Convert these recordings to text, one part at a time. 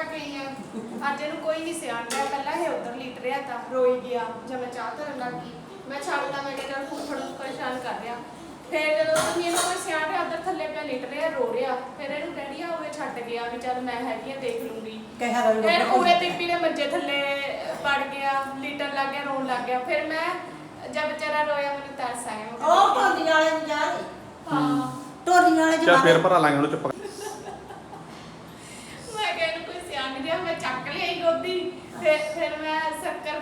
ਖਾ ਕੇ ਆਈ ਆ। ਅੱਜ ਇਹਨੂੰ ਕੋਈ ਨਹੀਂ ਸਿਆਣਦਾ। ਪਹਿਲਾਂ ਇਹ ਉਧਰ ਲਿਟ ਰਿਹਾ ਤਾਂ ਰੋਈ ਗਿਆ। ਜਦ ਮੈਂ ਚਾਹ ਧਰਨ ਲੱਗ ਗਈ। ਮੈਂ ਛੱਡਦਾ ਮੈਂ ਕਿਹਾ ਚੱਲ ਫੁੱਫੜ ਨੂੰ ਪਰੇਸ਼ਾਨ ਕਰ ਰਿਹਾ। ਫਿਰ ਜਦੋਂ ਤੁਸੀਂ ਇਹਨੂੰ ਕੋਈ ਸਿਆਣ ਰਿਹਾ ਉਧਰ ਥੱਲੇ ਪਿਆ ਲਿਟ ਰਿਹਾ ਰੋ ਰਿਹਾ। ਫਿਰ ਇਹਨੂੰ ਡੈਡੀ ਆ ਹੋਵੇ ਛੱਡ ਗਿਆ ਵੀ ਚੱਲ ਮੈਂ ਹੈਗੀ ਆ ਦੇਖ ਲੂੰਗੀ। ਕਹਿਆ ਫਿਰ ਪੂਰੇ ਬੀਬੀ ਨੇ ਮੰਜੇ ਥੱਲੇ ਪੜ ਗਿਆ ਲਿਟਣ ਲੱਗ ਗਿਆ ਰੋਣ ਲੱਗ ਗਿਆ। ਫਿਰ ਮੈਂ ਜਦ ਵਿਚਾਰਾ ਰੋਇਆ ਮੈਨੂੰ ਤਰਸ ਆਇਆ। ਉਹ ਟੋਲੀ ਵਾਲੇ ਨੂੰ ਜਾ ਹਾਂ? ਟੋਲੀ ਵਾਲੇ ਚੱਲ ਜਵਾਨ ਫੇਰ ਭਰਾ ਲਾਂਗੇ ਉਹਨੂੰ ਚੁੱਪ ਕਰ। ਮੈਂ ਕਿਹਾ ਇਹਨੂੰ ਕੋਈ ਸਿਆਣ ਨਹੀਂ ਰਿਹਾ ਮੈਂ ਚੱਕ ਲਈ ਗੋਦੀ ਫਿਰ ਫਿਰ ਮੈਂ ਸ਼ੱਕਰ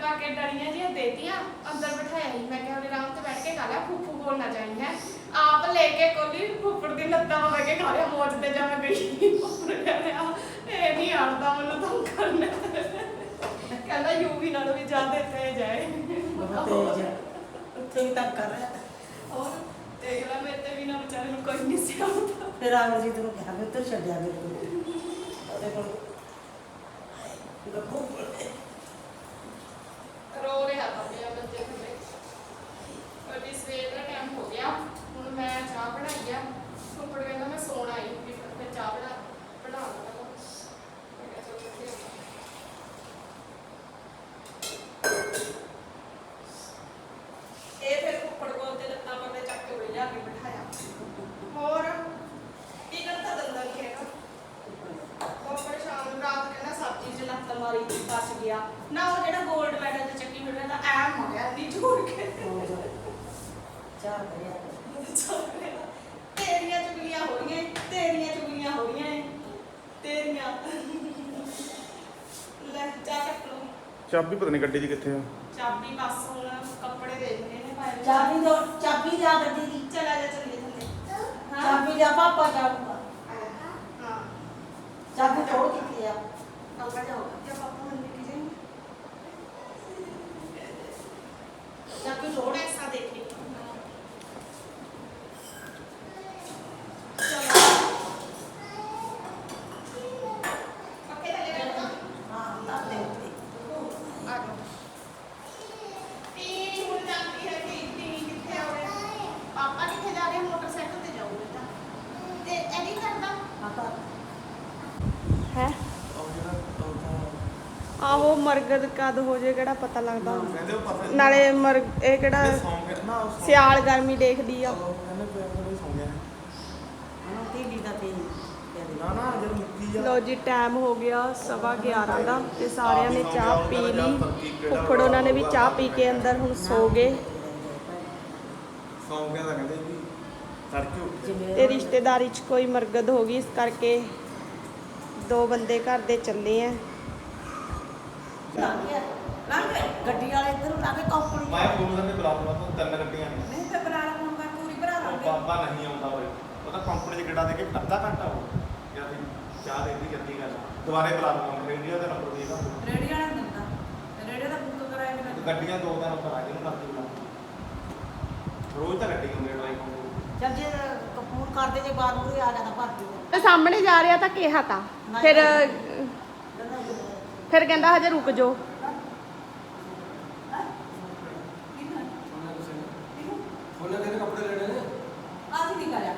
ਡੜੀਆਂ ਜਿਹੀਆਂ ਦੇਤੀਆਂ ਅੰਦਰ ਬਿਠਾਇਆ ਸੀ। ਮੈਂ ਕਿਹਾ ਉਹਨੇ ਆਰਾਮ ਤੇ ਬੈਠ ਕੇ ਖਾ ਲਿਆ ਫੂਫੂ ਬੋਲ ਨਾ ਜਾਈ ਹੈ ਆਪ ਲੈ ਕੇ ਕੋਲੀ ਫੁੱਫੜ ਦੀ ਲੱਤਾਂ ਵਾ ਕੇ ਖਾ ਲਿਆ ਮੌਜ ਤੇ ਜਾ ਮੈਂ ਗਈ ਫੁੱਫੜ ਕਹਿੰਦਾ ਇਹ ਨਹੀਂ ਆੜਦਾ ਮੈਨੂੰ ਤਾਂ ਕਰਨਾ ਕਹਿੰਦਾ ਯੂਵੀ ਨਾਲੋਂ ਵੀ ਹੈ। ਬਹੁਤ ਤੇਜ਼ ਹੈ। ਉੱਥੇ ਵੀ ਤੱਕ ਕਰ ਰਿਹਾ ਔਰ ਦੇਖ ਲੈ ਮੇਰੇ ਤੇ ਵੀ ਨਾ ਵਿਚਾਰੇ ਨੂੰ ਕੋਈ ਨਹੀਂ ਸਿਆਉਂਦਾ ਫਿਰ ਆਵਰਜੀਤ ਨੂੰ ਕਿਹਾ ਵੀ ਉੱਧਰ ਛੱਡਿਆ ਮੇਰੇ ਕੋਲ। ਉਹਦੇ ਕੋਲ। ਗੱਗੂ ਕੋਲ ਰੋ ਰਿਹਾ ਤਾਂ ਪਿਆ ਬੱਚੇ ਥੱਲੇ ਅभी ਸਵੇਰ ਦਾ ਟਾਈਮ ਹੋ ਗਿਆ ਹੁਣ ਮੈਂ ਚਾਹ ਬਣਾਈ ਆ ਸੁਪੜ ਕਹਿੰਦਾ ਮੈਂ ਸੌਣ ਆਈ ਵੀ ਫਿਰ ਚਾਹ ਬਣਾ ਬਣਾ ਲਵਾਂ ਮੈਂ ਕਿਹਾ ਚਲੋ ਵਧੀਆ ਇਹ ਫਿਰ ਕੁੱਪੜ ਕੋਲ ਤੇ ਲੱਤਾਂ ਪੱਤੇ ਚੱਕ ਕੇ ਉਰੇ ਲਿਆ ਕੇ ਬਿਠਾਇਆ ਹੋਰ ਕੀ ਕਰਦਾ ਦੰਦਾ ਕੀ ਹੈਗਾ ਬਹੁਤ ਪਰੇਸ਼ਾਨ ਰਾਤ ਕਹਿੰਦਾ ਸਬਜ਼ੀ ਚ ਲੱਤ ਮਾਰੀ ਫਸ ਗਿਆ ਨਾ ਉਹ ਜਿਹੜਾ 골ਡ ਮੈਡਲ ਤੇ ਚੱਕੀ ਫਿਰਦਾ ਤਾਂ ਐਮ ਹੋ ਗਿਆ ਨੀ ਝੂੜ ਕੇ ਚਾਹ ਕਰਿਆ ਤੇਰੀਆਂ ਚੁਗਲੀਆਂ ਹੋ ਰਹੀਆਂ ਤੇਰੀਆਂ ਚੁਗਲੀਆਂ ਹੋ ਰਹੀਆਂ ਏ। ਤੇਰੀਆਂ ਲੈ ਜਾ ਚੱਕ ਲਓ ਚਾਬੀ ਪਤਾ ਨਹੀਂ ਗੱਡੀ 'ਚ ਕਿੱਥੇ ਆ। ਚਾਬੀ ਬਸ ਹੁਣ ਕੱਪੜੇ ਦੇਖਣੇ ਨੇ ਪਾਏ ਚਾਬੀ ਦੋ ਚਾਬੀ ਲਿਆ ਗੱਡੀ ਦੀ। ਚਲਾ ਜਾ ਚੱਲੀਏ ਥੱਲੇ। ਹਾਂ। ਚਾਬੀ ਲਿਆ ਪਾਪਾ ਜਾਊਗਾ। ਹਾਂ। ਚਾਬੀ ਥੋੜ ਕਿੱਥੇ ਆ? ਕੱਪੜਾ ਜਾਊਗਾ ਕਿ ਪਾਪਾ ਮੰਨ ਕੇ ਜਾਈਂ ਚਾਬੀ ਥੋੜ ਐਸਾ ਦੇਖੀ ਪੱਕੇ ਥੱਲੇ ਰੱਖੋ ਹਾਂ ਤਾਂ ਦੇ ਉੱਤੇ ਆ ਜਾਓ ਟੀ ਹੁਣ ਜਾਂਦੀ ਹੈ ਕਿ ਟੀ ਕਿੱਥੇ ਆਵੇ ਪਾਪਾ ਕਿੱਥੇ ਜਾ ਰਹੇ ਮੋਟਰਸਾਈਕਲ ਤੇ ਜਾਊ ਬੇਟਾ ਤੇ ਐਡੀ ਕਰਦਾ ਪਾਪਾ ਹੈ ਆਹੋ ਮਰਗਦ ਕਦ ਹੋ ਜੇ ਕਿਹੜਾ ਪਤਾ ਲੱਗਦਾ? ਕਹਿੰਦੇ ਉਹ ਪਤਾ ਨਾਲੇ ਮਰ ਇਹ ਕਿਹੜਾ ਨਾ ਉਹ ਸਿਆਲ ਗਰਮੀ ਦੇਖਦੀ ਆ। ਉਹ ਕਹਿੰਦੇ ਪਿਆ ਕੋਈ ਸੌਂ ਗਿਆ। ਹਾਂ ਟੀਵੀ ਦਾ ਤੇ ਨਾ ਨਾ ਜਦੋਂ ਮੁੱਕੀ ਆ। ਲੋ ਜੀ ਟਾਈਮ ਹੋ ਗਿਆ ਸਵਾ 11 ਦਾ ਤੇ ਸਾਰਿਆਂ ਨੇ ਚਾਹ ਪੀ ਲਈ। ਫੁੱਫੜ ਉਹਨਾਂ ਨੇ ਵੀ ਚਾਹ ਪੀ ਕੇ ਅੰਦਰ ਹੁਣ ਸੋ ਗਏ। ਸੌਂ ਗਿਆ ਤਾਂ ਕਹਿੰਦੇ ਵੀ ਤੜਕੇ ਉੱਠ ਕੇ ਜਿਵੇਂ ਤੇ ਰਿਸ਼ਤੇਦਾਰੀ 'ਚ ਕੋਈ ਮਰਗਦ ਹੋ ਗਈ ਇਸ ਕਰਕੇ ਦੋ ਬੰਦੇ ਘਰ ਦੇ ਚੱਲੇ ਆ। ਲੰਘ ਗਿਆ। ਲੰਘ ਗਿਆ। ਗੱਡੀ ਵਾਲੇ ਇੱਧਰ ਨੂੰ ਲੰਘ ਕੰਪਨੀ ਮੈਂ ਫੋਨ ਕਰਨੇ ਬੁਲਾ ਦੂੰਗਾ ਤੂੰ ਤਿੰਨ ਗੱਡੀਆਂ ਨੇ। ਨਹੀਂ ਤੇ ਬਣਾ ਲਵਾਂ ਮੈਂ ਪੂਰੀ ਬਣਾ ਉਹ ਬਾਬਾ ਨਹੀਂ ਆਉਂਦਾ ਹੋਏ ਉਹ ਤਾਂ ਕੰਪਨੀ 'ਚ ਗੱਡਾ ਦੇ ਕੇ ਅੱਧਾ ਘੰਟਾ ਹੋ ਗਿਆ। ਵੀ ਚਾਹ ਦੇ ਦੀ ਜੱਦੀ ਗੱਲ। ਦੁਬਾਰੇ ਬੁਲਾ ਦੂੰਗਾ ਰੇਡੀਓ ਦਾ ਨੰਬਰ ਦੇ ਦਾਂ ਰੇੜੀ ਵਾਲਾ ਨੀ ਦਿੰਦਾ। ਰੇੜੀ ਦਾ ਬੁੱਕ ਕਰਾਇਆ ਕਿ ਗੱਡੀਆਂ ਦੋ ਦਿਨ ਉੱਪਰ ਆ ਜਿਹਨੂੰ ਮਰਜ਼ੀ ਬੁਲਾ ਰੋਜ਼ ਤਾਂ ਗੱਡੀ ਹੁੰਦੀ ਡਰਾਈਵ ਜਦ ਜੇ ਕਪੂਰ ਕਰਦੇ ਜੇ ਬਾਹਰ ਮੂਰੇ ਆ ਜਾਂਦਾ ਭਰਤੀ ਤੇ ਸਾਹਮਣੇ ਜਾ ਰਿਹਾ ਤਾਂ ਕਿਹਾ ਤਾਂ। ਫਿਰ ਫਿਰ ਕਹਿੰਦਾ ਹਜੇ ਰੁਕ ਜਾਓ। ਉਹਨਾਂ ਕਹਿੰਦੇ ਕੱਪੜੇ ਲੈਣੇ ਨੇ। ਅੱਜ ਨਹੀਂ ਕਰਿਆ?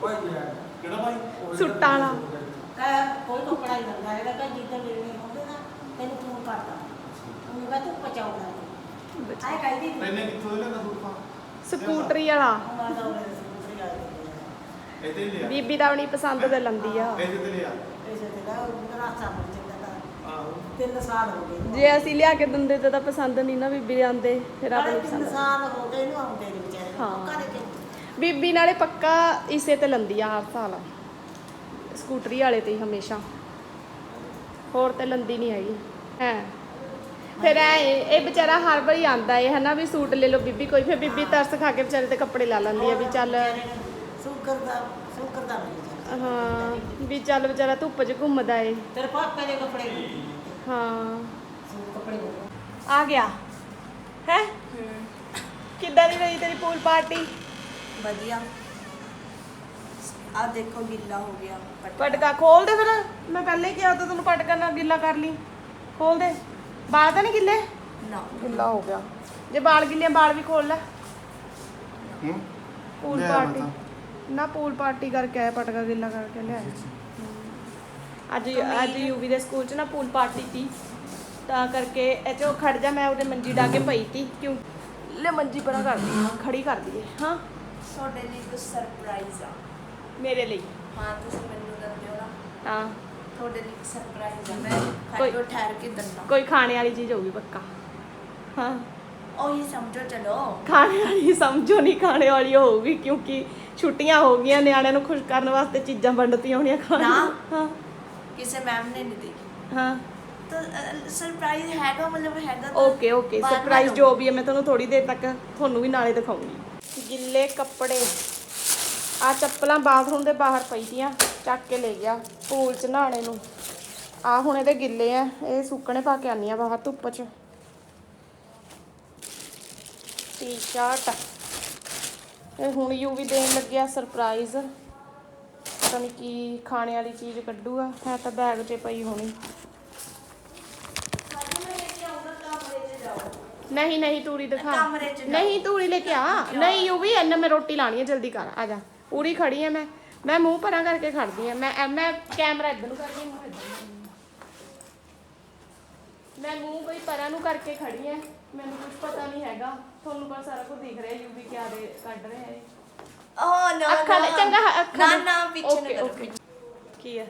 ਭਾਈ ਯਾਰ ਕਿਹੜਾ ਭਾਈ? ਸੁੱਟਾਂ ਵਾਲਾ। ਕਹ ਕੋਈ ਕੱਪੜਾ ਹੀ ਦਿੰਦਾ ਹੈਗਾ ਕਿ ਜਿੱਦਾਂ ਨੇ ਹੁੰਦੇ ਨਾ ਤੈਨੂੰ ਫੋਨ ਕਰਦਾ। ਉਹਨੂੰ ਕਹ ਤੂੰ ਪਚਾਉਣਾ ਆਏ ਕਹਿੰਦੀ ਤੈਨੇ ਕਿੱਥੋਂ ਲੈਣਾ ਸੂਟ ਪਾ ਸਕੂਟਰੀ ਵਾਲਾ। ਮੈਂ ਤਾਂ ਉਹਨੇ ਸਕੂਟਰੀ ਆ ਗਈ ਇੱਥੇ ਹੀ ਲਿਆ। ਬੀਬੀ ਦਾ ਪਸੰਦ ਤੇ ਲੰਦੀ ਆ। ਇੱਥੇ ਤੇ ਲਿਆ। ਇਸੇ ਤੇ ਦਾ ਰਾਸਤਾ ਬਣ ਜਾਂਦਾ ਤਾਂ ਆਹੋ। ਤਿੰਨ ਸਾਲ ਹੋ ਗਏ ਜੇ ਅਸੀਂ ਲਿਆ ਕੇ ਦਿੰਦੇ ਤੇ ਤਾਂ ਪਸੰਦ ਨਹੀਂ ਨਾ ਬੀਬੀ ਦੇ ਆਂਦੇ ਫਿਰ ਆਪਣੀ ਤਿੰਨ ਪਸੰਦ ਸਾਲ ਹੋ ਗਏ ਇਹਨੂੰ ਆਉਂਦੇ ਨੇ ਵਿਚਾਰੇ ਨੂੰ ਹਾਂ। ਘਰੇ ਬੀਬੀ ਨਾਲੇ ਪੱਕਾ ਇਸੇ ਤੇ ਲੰਦੀ ਆ ਹਰ ਸਾਲ। ਸਕੂਟਰੀ ਵਾਲੇ ਤੇ ਹੀ ਹਮੇਸ਼ਾ। ਹੋਰ ਤੇ ਲੰਦੀ ਨਹੀਂ ਹੈਗੀ। ਹੈ। ਫਿਰ ਐ ਇਹ ਵਿਚਾਰਾ ਹਰ ਵਾਰੀ ਆਂਦਾ ਏ ਹਨਾ ਵੀ ਸੂਟ ਲੈ ਲਓ ਬੀਬੀ ਕੋਈ ਫਿਰ ਬੀਬੀ ਤਰਸ ਖਾ ਕੇ ਵਿਚਾਰੇ ਤੇ ਕੱਪੜੇ ਲਾ ਲੈਂਦੀ ਆ ਵੀ ਚੱਲ ਸ਼ੁਕਰ ਦਾ ਸ਼ੁਕਰ ਦਾ ਮਿਲ ਜਾਂਦਾ ਹਾਂ ਵੀ ਚੱਲ ਵਿਚਾਰਾ ਧੁੱਪ 'ਚ ਘੁੰਮਦਾ ਏ। ਤੇਰੇ ਪਾਪੇ ਦੇ ਕੱਪੜੇ ਹਾਂ। ਕੱਪੜੇ ਆ ਗਿਆ। ਹੈ? ਕਿੱਦਾਂ ਦੀ ਰਹੀ ਤੇਰੀ ਪੂਲ ਪਾਰਟੀ ਵਧੀਆ। ਆ ਦੇਖੋ ਗਿੱਲਾ ਹੋ ਗਿਆ ਪਟਕਾ। ਖੋਲ ਦੇ ਫਿਰ। ਮੈਂ ਪਹਿਲੇ ਹੀ ਕਿਹਾ ਤਾਂ ਤੈਨੂੰ ਪਟਕਾ ਨਾਲ ਗਿੱਲਾ ਕਰ ਲਈ। ਖੋਲ ਦੇ। ਬਾਲ ਤਾਂ ਨਹੀਂ ਗਿੱਲੇ? ਨਾ। ਗਿੱਲਾ ਹੋ ਗਿਆ। ਜੇ ਬਾਲ ਗਿੱਲੇ ਬਾਲ ਵੀ ਖੋਲ ਲੈ। ਹੂੰ? ਪੂਲ ਪਾਰਟੀ ਨਾ ਪੂਲ ਪਾਰਟੀ ਕਰਕੇ ਆਇਆ ਪਟਕਾ ਗਿੱਲਾ ਕਰਕੇ ਲਿਆ ਅੱਜ ਅੱਜ ਯੂਵੀ ਦੇ ਸਕੂਲ 'ਚ ਨਾ ਪੂਲ ਪਾਰਟੀ ਸੀ। ਤਾਂ ਕਰਕੇ ਇਹ 'ਚੋਂ ਖੜ ਜਾ ਮੈਂ ਉਹਦੇ ਮੰਜੀ ਡਾ ਕੇ ਪਈ ਤੀ ਕਿਉਂ? ਲੈ ਮੰਜੀ ਪਰਾਂ ਕਰ ਦੀ ਖੜੀ ਕਰ ਦਈਏ। ਹਾਂ। ਤੁਹਾਡੇ ਲਈ ਕੁਝ ਸਰਪ੍ਰਾਈਜ਼ ਆ? ਮੇਰੇ ਲਈ। ਹਾਂ ਤੁਸੀਂ ਮੈਨੂੰ ਦੱਸਿਓ ਨਾ। ਹਾਂ। ਤੁਹਾਡੇ ਲਈ ਸਰਪ੍ਰਾਈਜ਼ ਆ। ਮੈਂ ਕੋਈ- ਠਹਿਰ ਕੇ ਦੱਸਣਾ ਕੋਈ ਖਾਣੇ ਵਾਲੀ ਚੀਜ਼ ਹੋਊਗੀ ਪੱਕਾ। ਹਾਂ। ਉਹੀ ਸਮਝੋ ਚਲੋ। ਖਾਣੇ ਵਾਲੀ ਸਮਝੋ ਨਹੀਂ ਖਾਣੇ ਵਾਲੀ ਹੋਊਗੀ ਕਿਉਂਕਿ ਛੁੱਟੀਆਂ ਹੋ ਗਈਆਂ ਨਿਆਣਿਆਂ ਨੂੰ ਖੁਸ਼ ਕਰਨ ਵਾਸਤੇ ਚੀਜ਼ਾਂ ਵੰਡਤੀਆਂ ਹੋਣੀਆਂ ਖਾਣ ਨਾ। ਨੂੰ। ਹਾਂ। ਕਿਸੇ ਮੈਮ ਨੇ ਨਹੀਂ ਦੇਖੀ। ਹਾਂ। ਤਾਂ ਸਰਪ੍ਰਾਈਜ਼ ਹੈਗਾ ਮਤਲਬ ਹੈਗਾ ਤਾਂ ਓਕੇ ਓਕੇ। ਬਾਅਦ ਸਰਪ੍ਰਾਈਜ਼ ਜੋ ਵੀ ਹੈ ਮੈਂ ਤੁਹਾਨੂੰ ਥੋੜੀ ਦੇਰ ਤੱਕ ਤੁਹਾਨੂੰ ਵੀ ਨਾਲੇ ਦਿਖਾਉਂਗੀ। ਗਿੱਲੇ ਕੱਪੜੇ। ਆ ਚੱਪਲਾਂ ਬਾਥਰੂਮ ਦੇ ਬਾਹਰ ਪਈਆਂ ਚੱਕ ਕੇ ਲੈ ਗਿਆ ਪੂਲ ਚ ਨਹਾਣੇ ਨੂੰ। ਆ ਹੁਣ ਇਹਦੇ ਗਿੱਲੇ ਆ ਇਹ ਸੁੱਕਣੇ ਪਾ ਕੇ ਆਨੀ ਆ ਬਾਹਰ ਧੁੱਪ ਚ। ਟੀ-ਸ਼ਰਟ ਇਹ ਹੁਣ ਯੂ ਵੀ ਦੇਣ ਲੱਗਿਆ ਸਰਪ੍ਰਾਈਜ਼ ਪਤਾ ਨਹੀਂ ਕੀ ਖਾਣੇ ਵਾਲੀ ਚੀਜ਼ ਕੱਢੂਗਾ। ਹੈ ਤਾਂ ਬੈਗ 'ਚ ਪਈ ਹੋਣੀ। ਨਹੀਂ ਨਹੀਂ ਤੂੜੀ ਦਿਖਾ। ਨਹੀਂ ਤੂੜੀ ਲੈ ਕੇ ਆ। ਨਹੀਂ ਯੂ ਵੀ ਇੰਨਾ ਮੈਂ ਰੋਟੀ ਲਾਣੀ ਹੈ ਜਲਦੀ ਕਰ। ਆ ਜਾ। ਪੂਰੀ ਖੜੀ ਹੈ ਮੈਂ। ਮੈਂ ਮੂੰਹ ਪਰਾਂ ਕਰਕੇ ਖੜਦੀ ਹਾਂ ਮੈਂ ਮੈਂ ਕੈਮਰਾ ਇੱਧਰ ਨੂੰ ਕਰਦੀ ਮੂੰਹ। ਮੈਂ ਮੂੰਹ ਬਈ ਪਰਾਂ ਨੂੰ ਕਰਕੇ ਖੜੀ ਹਾਂ ਮੈਨੂੰ ਕੁਝ ਪਤਾ ਨਹੀਂ ਹੈਗਾ। ਤੁਹਾਨੂੰ ਬਸ ਸਾਰਾ ਕੁਝ ਦਿਖ ਰਿਹਾ ਯੂ ਵੀ ਕਿਆ ਦੇ ਕੱਢ ਰਿਹਾ ਹੈ ਓ ਨਾ। ਅੱਖਾਂ ਦੇ ਚੰਗਾ ਅੱਖਾਂ ਨਾ ਦੇ- ਨਾ ਪਿੱਛੇ ਨਾ ਓਕੇ। ਕੀ ਹੈ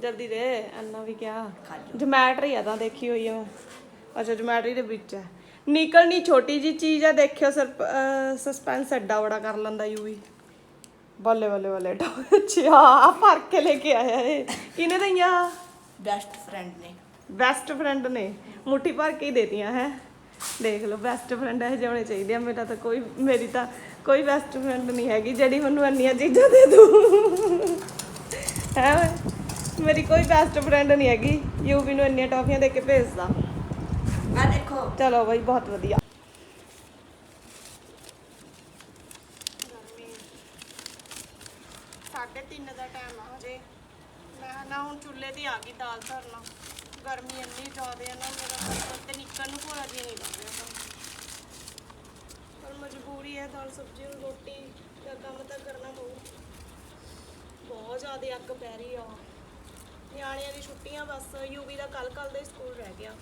ਜਲਦੀ ਦੇ ਅੰਨਾ ਵੀ ਕਿਆ? ਖਾ ਲਓ। ਜਮੈਟਰੀ ਆ ਤਾਂ ਦੇਖੀ ਹੋਈ ਆ ਮੈਂ। ਅੱਛਾ ਜਮੈਟਰੀ ਦੇ ਵਿੱਚ ਹੈ ਨਿਕਲਣੀ ਛੋਟੀ ਜੀ ਚੀਜ਼ ਆ ਦੇਖਿਓ ਸਸਪੈਂਸ ਐਡਾ ਬੜਾ ਕਰ ਲੈਂਦਾ ਯੂ ਵੀ। ਬੱਲੇ ਬੱਲੇ ਬੱਲੇ ਅੱਛਾ ਆ ਭਰ ਕੇ ਲੈ ਕੇ ਆਇਆ ਇਹ। ਕਿਹਨੇ ਦਈਆਂ? ਬੈਸਟ ਫਰੈਂਡ ਨੇ। ਬੈਸਟ ਫਰੈਂਡ ਨੇ। ਮੁੱਠੀ ਭਰ ਕੇ ਹੀ ਦੇਤੀਆਂ ਹੈ। ਦੇਖ ਲਓ ਬੈਸਟ ਫਰੈਂਡ ਇਹ ਜਿਹੇ ਹੋਣੇ ਚਾਹੀਦੇ ਆ ਮੇਰਾ ਤਾਂ ਕੋਈ ਮੇਰੀ ਤਾਂ ਕੋਈ ਬੈਸਟ ਫਰੈਂਡ ਨਹੀਂ ਹੈਗੀ ਜਿਹੜੀ ਮੈਨੂੰ ਇੰਨੀਆਂ ਚੀਜ਼ਾਂ ਦੇ ਦੂ ਹੈ? ਮੇਰੀ ਕੋਈ ਬੈਸਟ ਫਰੈਂਡ ਨਹੀਂ ਹੈਗੀ ਯੂਵੀ ਨੂੰ ਇੰਨੀਆਂ ਟੌਫੀਆਂ ਦੇ ਕੇ ਭੇਜਦਾ। ਆ ਦੇਖੋ। ਚਲੋ ਬਾਈ ਬਹੁਤ ਵਧੀਆ। ਸਾਢੇ 3 ਦਾ ਟਾਈਮ ਆ ਹਜੇ। ਮੈਂ ਨਾ ਹੁਣ ਚੁੱਲ੍ਹੇ ਤੇ ਆ ਗਈ ਦਾਲ ਧਰਨਾ। ਗਰਮੀ ਇੰਨੀ ਜ਼ਿਆਦਾ ਹੈ ਨਾ ਮੇਰਾ ਤਾਂ ਨਿਕਲਣ ਨੂੰ ਭੋਰਾ ਜੀ ਨਹੀਂ ਲੱਗ ਰਿਹਾ ਤਾਂ ਪਰ ਮਜਬੂਰੀ ਹੈ ਦਾਲ ਸਬਜ਼ੀ ਨੂੰ ਰੋਟੀ ਦਾ ਕੰਮ ਤਾਂ ਕਰਨਾ ਪਊ। ਬਹੁਤ ਜ਼ਿਆਦਾ ਅੱਗ ਪੈ ਰਹੀ ਆ। ਨਿਆਣਿਆਂ ਦੀ ਛੁੱਟੀਆਂ ਬਸ ਯੂਵੀ ਦਾ ਕੱਲ ਕੱਲ ਦਾ ਸਕੂਲ ਰਹਿ ਗਿਆ।